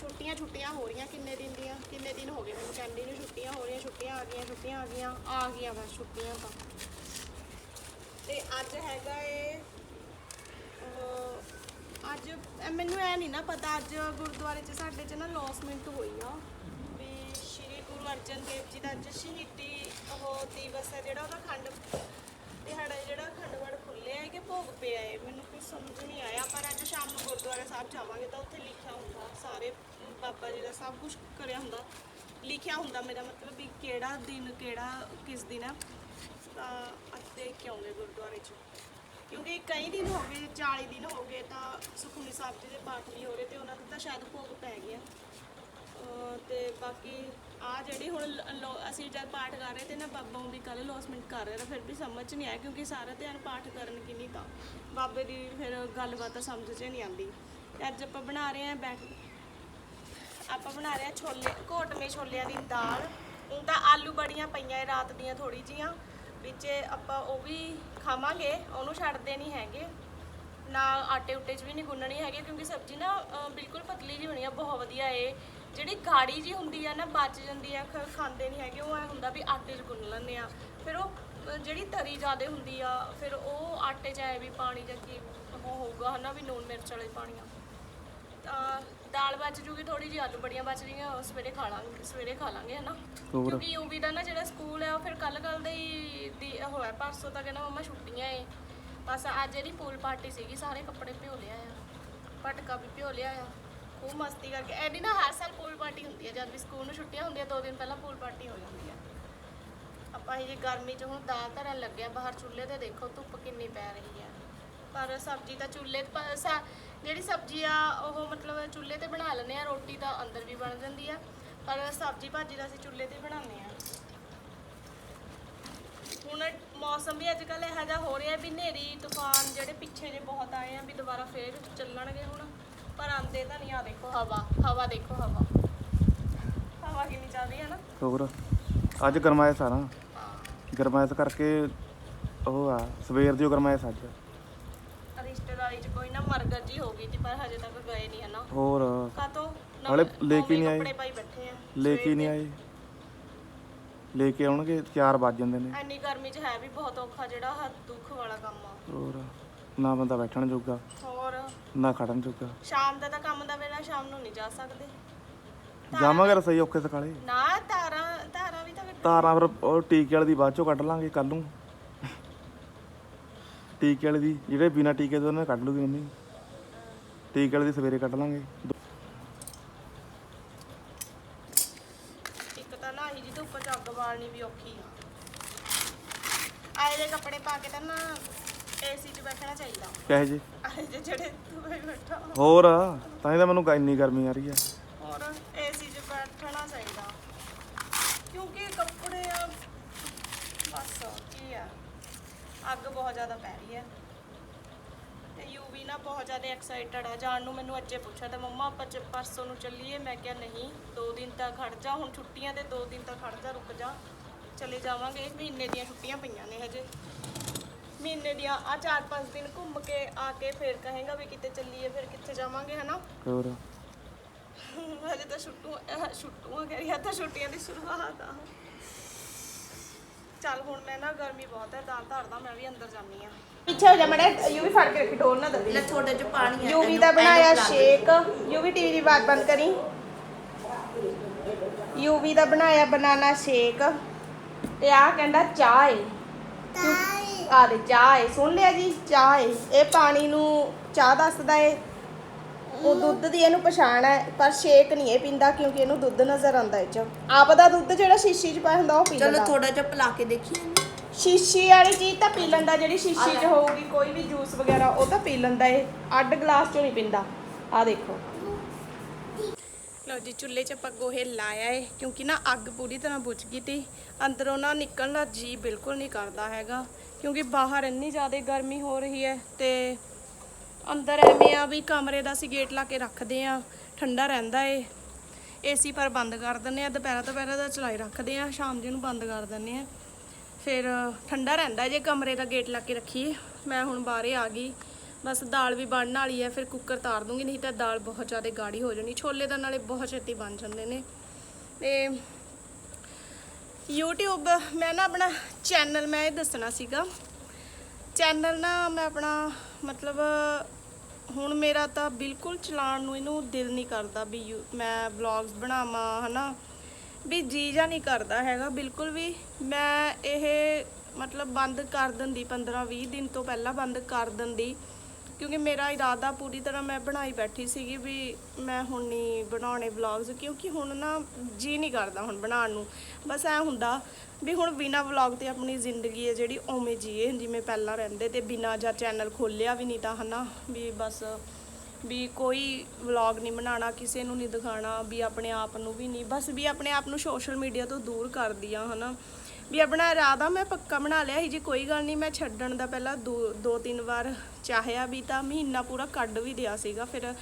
ਛੁੱਟੀਆਂ ਛੁੱਟੀਆਂ ਹੋ ਰਹੀਆਂ ਕਿੰਨੇ ਦਿਨ ਦੀਆਂ? ਕਿੰਨੇ ਦਿਨ ਹੋ ਗਏ ਮੈਨੂੰ ਕਹਿੰਦੀ ਨੂੰ ਛੁੱਟੀਆਂ ਹੋ ਰਹੀਆਂ ਛੁੱਟੀਆਂ ਆ ਗਈਆਂ ਛੁੱਟੀਆਂ ਆ ਗਈਆਂ ਆ ਗਈਆਂ ਬਸ ਛੁੱਟੀਆਂ ਤਾਂ। ਤੇ ਅੱਜ ਹੈਗਾ ਏ ਅਹ, ਅੱਜ ਮੈਨੂੰ ਐ ਨਹੀਂ ਨਾ ਪਤਾ ਅੱਜ ਗੁਰਦੁਆਰੇ 'ਚ ਸਾਡੇ 'ਚ ਨਾ ਲੌਸਮੈਂਟ ਹੋਈ ਆ। ਗੁਰੂ ਅਰਜਨ ਦੇਵ ਜੀ ਦਾ ਅੱਜ ਸ਼ਹੀਦੀ ਉਹ ਦਿਵਸ ਹੈ, ਜਿਹੜਾ ਉਹਦਾ ਖੰਡ, ਦਿਹਾੜਾ ਜਿਹੜਾ ਖੰਡਵੜ ਖੁੱਲਿਆ ਹੈ ਕਿ ਭੋਗ ਪਿਆ ਹੈ। ਮੈਨੂੰ ਕੁਝ ਸਮਝ ਨਹੀਂ ਆਇਆ, ਪਰ ਅੱਜ ਸ਼ਾਮ ਨੂੰ ਗੁਰਦੁਆਰਾ ਸਾਹਿਬ ਜਾਵਾਂਗੇ ਤਾਂ ਉੱਥੇ ਲਿਖਿਆ ਹੁੰਦਾ, ਸਾਰੇ ਬਾਬਾ ਜੀ ਦਾ ਸਭ ਕੁਝ ਕਰਿਆ ਹੁੰਦਾ, ਲਿਖਿਆ ਹੁੰਦਾ ਮੇਰਾ ਮਤਲਬ ਵੀ ਕਿਹੜਾ ਦਿਨ, ਕਿਹੜਾ, ਕਿਸ ਦਿਨ ਹੈ। ਤਾਂ ਅੱਜ ਦੇਖ ਕੇ ਆਉਂਗੇ ਗੁਰਦੁਆਰੇ 'ਚ। ਕਿਉਂਕਿ ਕਈ ਦਿਨ ਹੋ ਗਏ 40 ਦਿਨ ਹੋ ਗਏ ਤਾਂ ਸੁਖਮਨੀ ਸਾਹਿਬ ਜੀ ਦੇ ਪਾਠ ਵੀ ਹੋ ਰਹੇ ਤੇ ਉਹਨਾਂ ਦਾ ਤਾਂ ਸ਼ਾਇਦ ਭੋਗ ਪੈ ਗਿਆ ਅਹ ਤੇ ਬਾਕੀ ਆ ਜਿਹੜੀ ਹੁਣ ਲ- ਲੋ- ਅਸੀਂ ਜਦ ਪਾਠ ਕਰ ਰਹੇ ਤੇ ਨਾ ਬਾਬਾ ਵੀ ਕੱਲ ਲੌਸਮੈਂਟ ਕਰ ਰਹੇ ਤਾਂ ਫਿਰ ਵੀ ਸਮਝ 'ਚ ਨਹੀਂ ਆਇਆ ਕਿਉਂਕਿ ਸਾਰਾ ਧਿਆਨ ਪਾਠ ਕਰਨ ਕੀ ਨਹੀਂ ਤਾਂ। ਬਾਬੇ ਦੀ ਫਿਰ ਗੱਲਬਾਤ ਸਮਝ 'ਚ ਨਹੀਂ ਆਉਂਦੀ। ਤੇ ਅੱਜ ਆਪਾਂ ਬਣਾ ਰਹੇ ਹਾਂ ਬੈਠ ਆਪਾਂ ਬਣਾ ਰਹੇ ਹਾਂ ਛੋਲੇ ਘੋਟਵੇਂ ਛੋਲਿਆਂ ਦੀ ਦਾਲ। ਹੁਣ ਤਾਂ ਆਲੂ ਬੜੀਆਂ ਪਈਆਂ ਏ ਰਾਤ ਦੀਆਂ ਥੋੜੀ ਜੀਆਂ। ਵਿੱਚ ਆਪਾਂ ਉਹ ਵੀ ਖਾਵਾਂਗੇ ਉਹਨੂੰ ਛੱਡਦੇ ਨਹੀਂ ਹੈਗੇ। ਨਾ ਆਟੇ ਉੱਟੇ 'ਚ ਵੀ ਨਹੀਂ ਗੁੰਨਣੀ ਹੈਗੀ ਕਿਉਂਕਿ ਸਬਜ਼ੀ ਨਾ ਅਹ, ਬਿਲਕੁਲ ਪਤਲੀ ਜਿਹੀ ਬਣੀ ਆ ਬਹੁਤ ਵਧੀਆ ਏ ਜਿਹੜੀ ਗਾੜੀ ਜੀ ਹੁੰਦੀ ਆ ਨਾ ਬਚ ਜਾਂਦੀ ਆ ਖ- ਖਾਂਦੇ ਨਹੀਂ ਹੈਗੇ ਉਹ ਐ ਹੁੰਦਾ ਵੀ ਆਟੇ 'ਚ ਗੁੰਨ ਲੈਂਦੇ ਆ। ਫਿਰ ਉਹ ਜਿਹੜੀ ਤਰੀ ਜ਼ਿਆਦੇ ਹੁੰਦੀ ਆ ਫਿਰ ਉਹ ਆਟੇ 'ਚ ਐ ਵੀ ਪਾਣੀ ਜਾਂ ਕੀ ਉਹ ਹੋਊਗਾ ਹਨਾ ਵੀ ਨੂਨ ਮਿਰਚ ਵਾਲੇ ਪਾਣੀ ਆ ਤਾਂ ਦਾਲ ਬਚ ਜੂਗੀ ਥੋੜੀ ਜਿਹੀ ਆਲੂ ਬੜੀਆਂ ਬਚ ਰਹੀਆਂ ਉਹ ਸਵੇਰੇ ਖਾ ਲਾਂਗੇ ਸਵੇਰੇ ਖਾ ਲਾਂਗੇ ਹਨਾ। ਕਿਉਂਕਿ ਯੂਵੀ ਦਾ ਨਾ ਜਿਹੜਾ ਸਕੂਲ ਹੈ ਉਹ ਫਿਰ ਕੱਲ ਕੱਲ ਦਾ ਹੀ ਦੀ ਹੋਇਆ ਪਰਸੋਂ ਤਾਂ ਕਹਿੰਦਾ ਮੰਮਾ ਛੁੱਟੀਆਂ ਏ। ਬਸ ਅੱਜ ਇਹਦੀ ਪੂਲ ਪਾਰਟੀ ਸੀਗੀ ਸਾਰੇ ਕੱਪੜੇ ਭਿਓ ਲਿਆ ਆ ਪਟਕਾ ਵੀ ਭਿਓ ਲਿਆ ਆ। ਖੂਬ ਮਸਤੀ ਕਰਕੇ। ਐਡੀ ਨਾ ਹਰ ਸਾਲ ਪੂਲ ਪਾਰਟੀ ਹੁੰਦੀ ਹੈ। ਜਦ ਵੀ ਸਕੂਲ ਨੂੰ ਛੁੱਟੀਆਂ ਹੁੰਦੀਆਂ, ਦੋ ਦਿਨ ਪਹਿਲਾਂ ਪੂਲ ਪਾਰਟੀ ਹੋ ਜਾਂਦੀ ਆ ਆਪਾਂ ਇਹ ਗਰਮੀ 'ਚ ਹੁਣ ਦਾਲ ਧਰਨ ਲੱਗਿਆ ਬਾਹਰ ਚੁੱਲ੍ਹੇ ਤੇ ਦੇਖੋ ਧੁੱਪ ਕਿੰਨੀ ਪੈ ਰਹੀ ਹੈ। ਪਰ ਸਬਜ਼ੀ ਤਾਂ ਚੁੱਲ੍ਹੇ ਤੇ ਜਿਹੜੀ ਸਬਜ਼ੀ ਆ, ਉਹ ਮਤਲਬ ਚੁੱਲ੍ਹੇ ਤੇ ਬਣਾ ਲੈਂਦੇ ਆ ਰੋਟੀ ਤਾਂ ਅੰਦਰ ਵੀ ਬਣ ਜਾਂਦੀ ਆ। ਪਰ ਸਬਜ਼ੀ ਭਾਜੀ ਦਾ ਅਸੀਂ ਚੁੱਲ੍ਹੇ ਤੇ ਬਣਾਉਂਦੇ ਆ ਹੁਣ ਮੌਸਮ ਵੀ ਅੱਜ ਕੱਲ੍ਹ ਇਹੋ ਜਿਹਾ ਹੋ ਰਿਹਾ ਵੀ ਹਨੇਰੀ, ਤੂਫਾਨ ਜਿਹੜੇ ਪਿੱਛੇ ਜੇ ਬਹੁਤ ਆਏ ਆ ਵੀ ਦੁਬਾਰਾ ਫੇਰ ਚੱਲਣਗੇ ਹੁਣ। ਪਰ ਆਂਦੇ ਤਾਂ ਨਹੀਂ ਆ ਦੇਖੋ। ਹਵਾ ਹਵਾ ਦੇਖੋ ਹਵਾ। ਹਵਾ ਕਿੰਨੀ ਚੱਲ ਰਹੀ ਹੈ ਨਾ। ਹੋਰ ਅੱਜ ਗਰਮਾਇਸ਼ ਆ ਨਾ। ਗਰਮਾਇਸ਼ ਕਰਕੇ ਉਹ ਆ ਸਵੇਰ ਦੀ ਓ ਗਰਮਾਇਸ਼ ਅੱਜ। ਜੁਲਾਈ ਚ ਕੋਈ ਨਾ ਮਰਗਤ ਜੀ ਹੋ ਗਈ ਸੀ ਪਰ ਹਜੇ ਤੱਕ ਗਏ ਨਹੀਂ ਹਨਾ। ਹੋਰ ਕਾਤੋਂ ਹਾਲੇ ਲੈ ਕੇ ਨਹੀਂ ਆਏ। ਕੱਪੜੇ ਪਾਈ ਬੈਠੇ ਆ ਲੈ ਕੇ ਨਹੀਂ ਆਏ। ਲੈ ਕੇ ਆਉਣਗੇ 4 ਵੱਜ ਜਾਂਦੇ ਨੇ। ਐਨੀ ਗਰਮੀ ਚ ਹੈ ਵੀ ਬਹੁਤ ਔਖਾ ਜਿਹੜਾ ਦੁੱਖ ਵਾਲਾ ਕੰਮ ਆ। ਹੋਰ। ਨਾ ਬੰਦਾ ਬੈਠਣ ਜੋਗਾ ਹੋਰ? ਨਾ ਖੜਨ ਜੋਗਾ। ਸ਼ਾਮ ਦਾ ਤਾਂ ਕੰਮ ਦਾ ਵੇਲਾ ਸ਼ਾਮ ਨੂੰ ਨਹੀਂ ਜਾ ਸਕਦੇ। ਜਾਵਾਂਗੇ ਰਸੋਈ ਔਖੇ ਸਕਾਲੇ। ਨਾ ਤਾਰਾਂ ਤਾਰਾਂ ਵੀ ਤਾਂ ਫਿਰ ਤਾਰਾਂ ਫਿਰ ਉਹ ਟੀਕੇ ਵਾਲੀ ਦੀ ਬਾਅਦ ਚੋਂ ਕੱਢ ਲਾਂਗੇ ਕੱਲ ਨੂੰ। ਟੀਕੇ ਵਾਲੀ ਦੀ ਜਿਹੜੇ ਬਿਨਾ ਟੀਕੇ ਤੋਂ ਉਹਨੇ ਕੱਢ ਲੂਗੀ ਮੰਮੀ। ਟੀਕੇ ਵਾਲੀ ਦੀ ਸਵੇਰੇ ਕੱਢ ਲਾਂਗੇ ਇੱਕ ਤਾਂ ਨਾ ਹੀ ਜੀ ਧੁੱਪ ਚ ਅੱਗ ਬਾਲਣੀ ਵੀ ਔਖੀ ਆ ਆਏ ਦੇ ਕੱਪੜੇ ਪਾ ਕੇ ਤਾਂ ਨਾ ਏਸੀ 'ਚ ਬੈਠਣਾ ਜੀ। ਆਏ ਜੇ ਜਿਹੜੇ ਤੂੰ ਬੈਠਾ ਹੋਰ ਤਾਂ ਹੀ ਤਾਂ ਮੈਨੂੰ ਇੰਨੀ ਗਰਮੀ ਆ ਰਹੀ ਆ ਔਰ ਏਸੀ 'ਚ ਬੈਠਣਾ ਚਾਹੀਦਾ। ਕਿਉਂਕਿ ਕੱਪੜੇ ਆ ਬਸ ਕੀ ਆ। ਅੱਗ ਬਹੁਤ ਜ਼ਿਆਦਾ ਪੈ ਰਹੀ ਹੈ। ਤੇ ਯੂਵੀ ਨਾ ਬਹੁਤ ਜ਼ਿਆਦਾ ਐਕਸਾਈਟਡ ਆ। ਜਾਣ ਨੂੰ ਮੈਨੂੰ ਅੱਜੇ ਪੁੱਛਿਆ ਤੇ ਮੰਮਾ ਆਪਾਂ ਚ- ਪਰਸੋਂ ਨੂੰ ਚੱਲੀਏ। ਮੈਂ ਕਿਹਾ ਨਹੀਂ ਦੋ ਦਿਨ ਤੱਕ ਖੜ ਜਾ ਹੁਣ ਛੁੱਟੀਆਂ ਤੇ ਦੋ ਦਿਨ ਤੱਕ ਖੜ ਜਾ ਰੁਕ ਜਾ। ਚਲੇ ਜਾਵਾਂਗੇ। ਮਹੀਨੇ ਦੀਆਂ ਛੁੱਟੀਆਂ ਪਈਆਂ ਨੇ ਹਜੇ। ਮਹੀਨੇ ਦੀਆਂ ਆ ਚਾਰ ਪੰਜ ਦਿਨ ਘੁੰਮ ਕੇ ਆ ਕੇ ਫਿਰ ਕਹੇਗਾ ਵੀ ਕਿਤੇ ਚੱਲੀਏ ਫਿਰ ਕਿੱਥੇ ਜਾਵਾਂਗੇ ਹਨਾ? ਹੋਰ? ਹਜੇ ਤਾਂ ਛੁੱਟੂ ਛੁੱਟੂਆਂ ਕਹਿ ਰਹੀ ਆ ਤਾਂ ਛੁੱਟੀਆਂ ਦੀ ਸ਼ੁਰੂਆਤ ਆ। ਚੱਲ ਹੁਣ ਮੈਂ ਨਾ ਗਰਮੀ ਬਹੁਤ ਹੈ ਦਾਲ ਧਰਦਾ ਮੈਂ ਵੀ ਅੰਦਰ ਜਾਨੀ ਆ। ਪਿੱਛੇ ਹੋ ਜਾ ਮੜਾ ਯੂਵੀ ਫੜ ਕੇ ਰੱਖੀ ਢੋਲ ਨਾ ਦਵੇ ਲੈ ਥੋੜੇ ਚ ਪਾਣੀ ਆ ਯੂਵੀ ਦਾ ਬਣਾਇਆ ਸ਼ੇਕ ਯੂਵੀ ਟੀਵੀ ਦੀ ਬਾਤ ਬੰਦ ਕਰੀ। ਯੂਵੀ ਦਾ ਬਣਾਇਆ ਬਨਾਨਾ ਸ਼ੇਕ। ਤੇ ਆ ਕਹਿੰਦਾ ਚਾਹ ਏ। ਆ ਦੇ ਚਾਹ ਏ ਸੁਣ ਲਿਆ ਜੀ ਚਾਹ ਏ। ਇਹ ਪਾਣੀ ਨੂੰ ਚਾਹ ਦੱਸਦਾ ਏ। ਉਹ ਦੁੱਧ ਦੀ ਇਹਨੂੰ ਪਛਾਣ ਹੈ ਪਰ ਸ਼ੇਕ ਨਹੀਂ ਇਹ ਪੀਂਦਾ ਕਿਉਂਕਿ ਇਹਨੂੰ ਦੁੱਧ ਨਜ਼ਰ ਆਉਂਦਾ ਇਹ ਚ। ਆਪ ਦਾ ਦੁੱਧ ਜਿਹੜਾ ਸ਼ੀਸ਼ੀ 'ਚ ਪਾਇਆ ਹੁੰਦਾ ਉਹ ਪੀ ਚਲੋ ਲੈਂਦਾ। ਥੋੜਾ ਜਿਹਾ ਪਿਲਾ ਕੇ ਦੇਖੀਏ। ਸ਼ੀਸ਼ੀ ਵਾਲੀ ਚੀਜ਼ ਤਾਂ ਪੀ ਲੈਂਦਾ ਜਿਹੜੀ ਸ਼ੀਸ਼ੀ 'ਚ ਹੋਊਗੀ ਕੋਈ ਵੀ ਜੂਸ ਵਗੈਰਾ ਉਹ ਤਾਂ ਪੀ ਲੈਂਦਾ ਏ। ਅੱਡ ਗਲਾਸ 'ਚੋਂ ਨਹੀਂ ਪੀਂਦਾ। ਆ ਦੇਖੋ। ਲਓ ਜੀ, ਚੁੱਲ੍ਹੇ 'ਚ ਆਪਾਂ ਗੋਹੇ ਲਾਇਆ ਏ, ਕਿਉਂਕਿ ਨਾ ਅੱਗ ਪੂਰੀ ਤਰ੍ਹਾਂ ਬੁਝ ਗਈ ਤੀ। ਅੰਦਰੋਂ ਨਾ ਨਿਕਲਣ ਦਾ ਜੀ ਬਿਲਕੁਲ ਨਹੀਂ ਕਰਦਾ ਹੈਗਾ, ਕਿਉਂਕਿ ਬਾਹਰ ਇੰਨੀ ਜ਼ਿਆਦਾ ਗਰਮੀ ਹੋ ਰਹੀ ਹੈ ਤੇ ਅੰਦਰ ਐਵੇਂ ਆ ਵੀ ਕਮਰੇ ਦਾ ਅਸੀਂ ਗੇਟ ਲਾ ਕੇ ਰੱਖਦੇ ਆ, ਠੰਡਾ ਰਹਿੰਦਾ ਏ। ਏਸੀ ਪਰ ਬੰਦ ਕਰ ਦਿੰਦੇ ਆ, ਦੁਪਹਿਰਾ ਦੁਪਹਿਰਾ ਦਾ ਚਲਾਈ ਰੱਖਦੇ ਆ, ਸ਼ਾਮ ਜੀ ਨੂੰ ਬੰਦ ਕਰ ਦਿੰਦੇ ਆ। ਫਿਰ ਠੰਡਾ ਰਹਿੰਦਾ ਜੇ ਕਮਰੇ ਦਾ ਗੇਟ ਲਾ ਕੇ ਰੱਖੀਏ, ਮੈਂ ਹੁਣ ਬਾਹਰੇ ਆ ਗਈ। ਬਸ ਦਾਲ ਵੀ ਬਣਨ ਵਾਲੀ ਹੈ, ਫਿਰ ਕੁੱਕਰ ਤਾਰ ਦੂੰਗੀ, ਨਹੀਂ ਤਾਂ ਦਾਲ ਬਹੁਤ ਜ਼ਿਆਦਾ ਗਾੜੀ ਹੋ ਜਾਣੀ। ਛੋਲੇ ਤਾਂ ਨਾਲੇ ਬਹੁਤ ਛੇਤੀ ਬਣ ਜਾਂਦੇ ਨੇ। ਤੇ YouTube, ਮੈਂ ਨਾ ਆਪਣਾ ਚੈਨਲ ਮੈਂ ਇਹ ਦੱਸਣਾ ਸੀਗਾ। ਚੈਨਲ ਨਾ ਮੈਂ ਆਪਣਾ ਮਤਲਬ, ਹੁਣ ਮੇਰਾ ਤਾਂ ਬਿਲਕੁਲ ਚਲਾਉਣ ਨੂੰ ਇਹਨੂੰ ਦਿਲ ਨਹੀਂ ਕਰਦਾ ਵੀ ਯੂ- ਮੈਂ ਵਲੌਗਸ ਬਣਾਵਾਂ, ਹਨਾ। ਵੀ ਜੀ ਜਾਂ ਨਹੀਂ ਕਰਦਾ ਹੈਗਾ, ਬਿਲਕੁਲ ਵੀ। ਮੈਂ ਇਹ ਮਤਲਬ ਬੰਦ ਕਰ ਦਿੰਦੀ 15 20 ਦਿਨ ਤੋਂ ਪਹਿਲਾਂ ਬੰਦ ਕਰ ਦਿੰਦੀ। ਕਿਉਂਕਿ ਮੇਰਾ ਇਰਾਦਾ ਪੂਰੀ ਤਰ੍ਹਾਂ ਮੈਂ ਬਣਾਈ ਬੈਠੀ ਸੀਗੀ ਵੀ ਮੈਂ ਹੁਣ ਨਹੀਂ ਬਣਾਉਣੇ ਵਲੌਗਸ ਕਿਉਂਕਿ ਹੁਣ ਨਾ ਜੀ ਨਹੀਂ ਕਰਦਾ ਹੁਣ ਬਣਾਉਣ ਨੂੰ। ਬਸ ਐ ਹੁੰਦਾ ਵੀ ਹੁਣ ਬਿਨਾ ਵਲੌਗ ਤੇ ਆਪਣੀ ਜ਼ਿੰਦਗੀ ਹੈ ਜਿਹੜੀ ਉਵੇਂ ਜੀਏ, ਜਿਵੇਂ ਪਹਿਲਾਂ ਰਹਿੰਦੇ ਤੇ ਬਿਨਾ ਜਾਂ ਚੈਨਲ ਖੋਲਿਆ ਵੀ ਨਹੀਂ ਤਾਂ ਹਨਾ, ਵੀ ਬਸ ਵੀ ਕੋਈ ਵਲੌਗ ਨਹੀਂ ਬਣਾਉਣਾ, ਕਿਸੇ ਨੂੰ ਨਹੀਂ ਦਿਖਾਣਾ ਵੀ ਆਪਣੇ ਆਪ ਨੂੰ ਵੀ ਨਹੀਂ, ਬਸ ਵੀ ਆਪਣੇ ਆਪ ਨੂੰ ਸੋਸ਼ਲ ਮੀਡੀਆ ਤੋਂ ਦੂਰ ਕਰਦੀ ਆ ਹਨਾ। ਵੀ ਆਪਣਾ ਇਰਾਦਾ ਮੈਂ ਪੱਕਾ ਬਣਾ ਲਿਆ ਸੀ ਜੀ, ਕੋਈ ਗੱਲ ਨਹੀਂ, ਮੈਂ ਛੱਡਣ ਦਾ ਪਹਿਲਾਂ ਦੋ ਦੋ ਤਿੰਨ ਵਾਰ ਚਾਹਿਆ ਵੀ ਤਾਂ ਮਹੀਨਾ ਪੂਰਾ ਕੱਢ ਵੀ ਦਿਆ ਸੀਗਾ। ਫਿਰ